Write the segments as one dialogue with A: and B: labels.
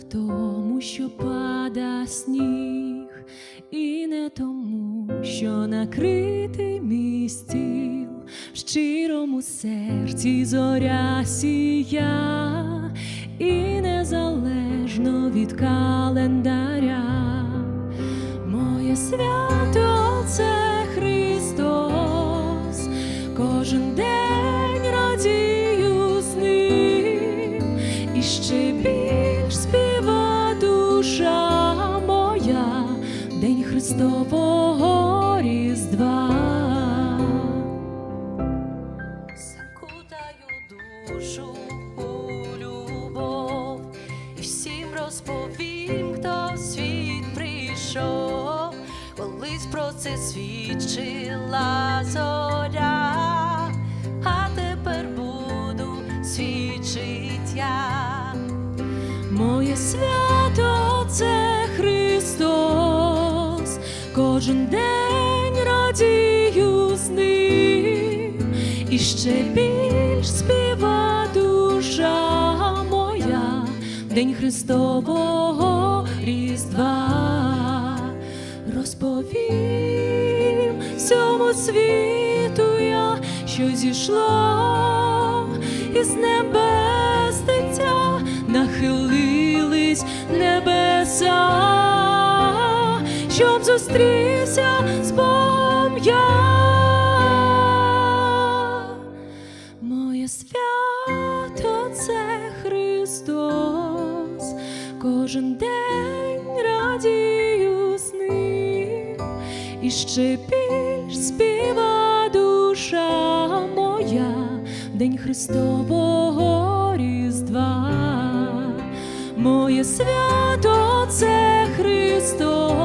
A: в тому, що пада сніг, і не тому, що накритий мій в щирому серці зоря сія, і незалежно від календаря, моє свято це Христос, кожен день радію з ним. І ще Христового Різдва.
B: Закутаю душу любов і всім розповім, хто світ прийшов, колись про це свідчила зоря, а тепер буду свідчить я.
A: Моє свято це кожен день радію з ним, і ще більш співа душа моя, день Христового Різдва, розповім всьому світу я, що зійшло із небес дитя, нахилились небеса, зустрівся з Богом я. Моє свято це Христос, кожен день радію з ним, і ще більш співа душа моя, день Христового Різдва. Моє свято це Христос,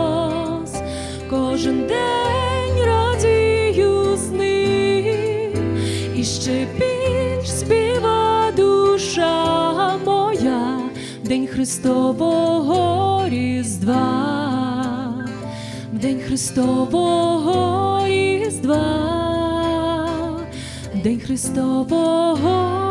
A: кожен день радію з ним, і ще більш співа душа моя, день Христового Різдва, день Христового Різдва, день Христового